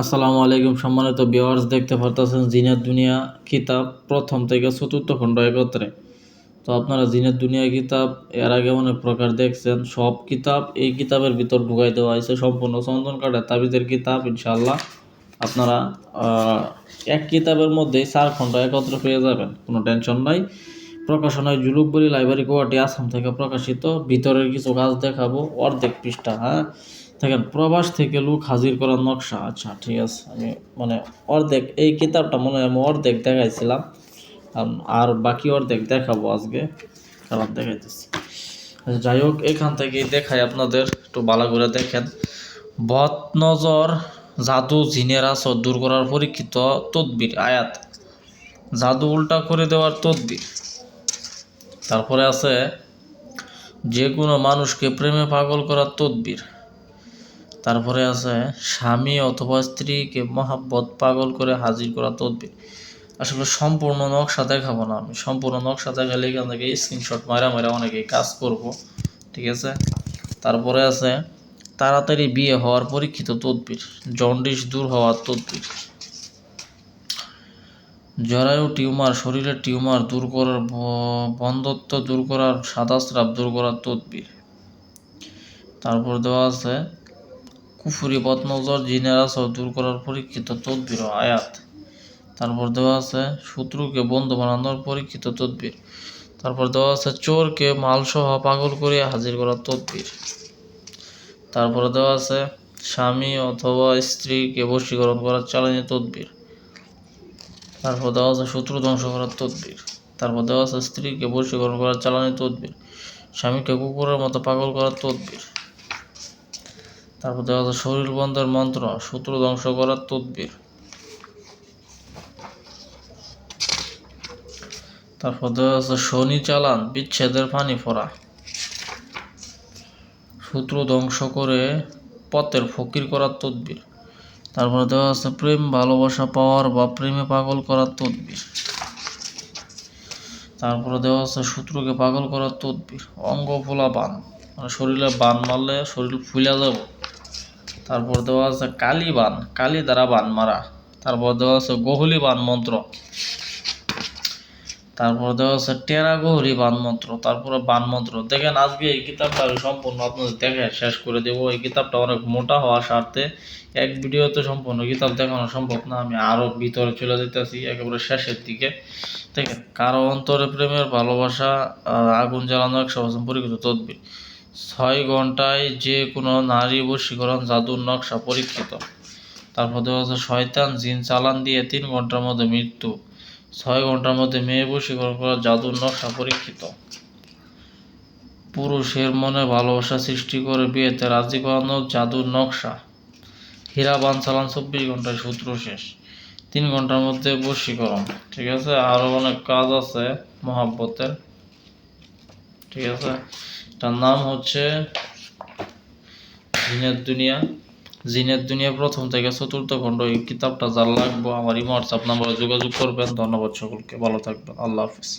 আসসালামু আলাইকুম সম্মানিত ভিউয়ার্স, দেখতে পারতেছেন জিনের দুনিয়া কিতাব প্রথম থেকে চতুর্থ খণ্ড একত্রে। তো আপনারা জিনের দুনিয়া কিতাব, এর আগে অনেক প্রকার দেখছেন, সব কিতাব এই কিতাবের ভিতর ঢুকাই দেওয়া হয়েছে। সম্পূর্ণ চন্দন কাঠের তাবিজের কিতাব ইনশাল্লাহ আপনারা এক কিতাবের মধ্যেই চার খণ্ড একত্রে পেয়ে যাবেন, কোনো টেনশন নাই। প্রকাশনায় জুলুকবরি লাইব্রেরি গুয়াহাটি আসাম থেকে প্রকাশিত। ভিতরের কিছু কাজ দেখাবো অর্ধেক পৃষ্ঠা হ্যাঁ? দেখেন প্রবাস থেকে লোক হাজির করার নকশা আচ্ছা ঠিক আছে আমি মানে অর্ধেক এই কিতাবটা মনে হয় আমি অর্ধেক দেখাইছিলাম। আর বাকি অর্ধেক দেখাবো আজকে। কারণ দেখাইতেছি। আচ্ছা, যাই হোক এখান থেকে দেখাই আপনাদের একটু ভালো করে দেখেন। বদ নজর জাদু জিনের আসর দূর করার পরীক্ষিত তদবির আয়াত। জাদু উল্টা করে দেওয়ার তদবির। তারপরে আছে, যে কোনো মানুষকে প্রেমে পাগল করার তদবির। তারপরে আছে, স্বামী অথবা স্ত্রীকে মহাব্বত পাগল করে হাজির করা তদবির। আসলে সম্পূর্ণ নকশা দেখাবো না আমি। সম্পূর্ণ নকশা দেখালে এখান থেকে স্ক্রিনশট মারা মারা অনেকেই কাজ করব, ঠিক আছে? তারপরে আছে, তাড়াতাড়ি বিয়ে হওয়ার পরীক্ষিত তদবির, জন্ডিস দূর হওয়ার তদবির। জরায়ু টিউমার, শরীরের টিউমার দূর করার বন্ধত্ব দূর করার সাদা স্রাব দূর করার তদবির। তারপর দেওয়া আছে, কুফুরি বদনজর জিনের আসর দূর করার পরীক্ষিত তদবির আয়াত। তারপর দেওয়া আছে, শত্রুকে বন্ধু বানানোর পরীক্ষিত তদবির। তারপর দেওয়া আছে, চোরকে মালসহ পাগল করে হাজির করার তদবির। তারপরে দেওয়া আছে, স্বামী অথবা স্ত্রীকে বশীকরণ করার চালানি তদবির। তারপর দেওয়া আছে শত্রু ধ্বংস করার তদবির। তারপর দেওয়া আছে স্ত্রীকে বশীকরণ করার চালানি তদবির। স্বামীকে কুকুরের মতো পাগল করার তদবির। তারপর দেওয়া আছে শরীর বন্ধের মন্ত্র, শত্রু ধ্বংস করার তদবির। তারপর দেওয়া আছে শনি চালান, বিচ্ছেদের পানি ফোড়া। শত্রু ধ্বংস করে পথের ফকির করার তদবির। তারপরে দেওয়া আছে প্রেম, ভালোবাসা, পাওয়ার বা প্রেমে পাগল করার তদবির। তারপরে দেওয়া আছে শত্রুকে পাগল করার তদবির। অঙ্গ ফোলা বান। মানে শরীরে বান মারলে শরীর ফুলে যাব। তারপর দেওয়া আছে কালী বান। কালি দ্বারা বান মারা। তারপর দেওয়া আছে গহলি বান মন্ত্র। তারপর দেওয়া আছে টেরা গহরি বান মন্ত্র তারপরে বান মন্ত্র দেখেন, আজকে এই কিতাবটা আমি সম্পূর্ণ আপনাদের দেখে শেষ করে দেবো। এই কিতাবটা অনেক মোটা হওয়ার স্বার্থে এক ভিডিওতে সম্পূর্ণ কিতাব দেখানো সম্ভব না। আমি আরও ভিতরে চলে যেতেছি একেবারে শেষের দিকে। দেখেন, কারও অন্তরে প্রেমের ভালোবাসা আগুন জ্বালানো একশো বছর পরীক্ষিত তদবির। ছয় ঘন্টায় যে কোনো নারী বশীকরণ জাদুর নকশা পরীক্ষিত। তারপর দেওয়া আছে শয়তান জিন চালান দিয়ে তিন ঘণ্টার মধ্যে মৃত্যু। ছয় ঘণ্টার মধ্যে মেয়ে বশীকরণ করা জাদুর নকশা পরীক্ষিত। পুরুষের মনে ভালোবাসা সৃষ্টি করে বিয়েতে রাজি করানো জাদুর নকশা। হীরা বান চালান চব্বিশ ঘন্টায় সূত্র শেষ। তিন ঘণ্টার মধ্যে বশীকরণ, ঠিক আছে? আরও অনেক কাজ আছে মহাব্বতের। ঠিক আছে? তার নাম হচ্ছে জিনের দুনিয়া। জিনের দুনিয়া প্রথম থেকে চতুর্থ খণ্ড এই কিতাবটা যার লাগবো, আমার ইমো হোয়াটসঅ্যাপ নাম্বারে যোগাযোগ করবেন। ধন্যবাদ সকলকে, ভালো থাকবেন। আল্লাহ হাফিজ।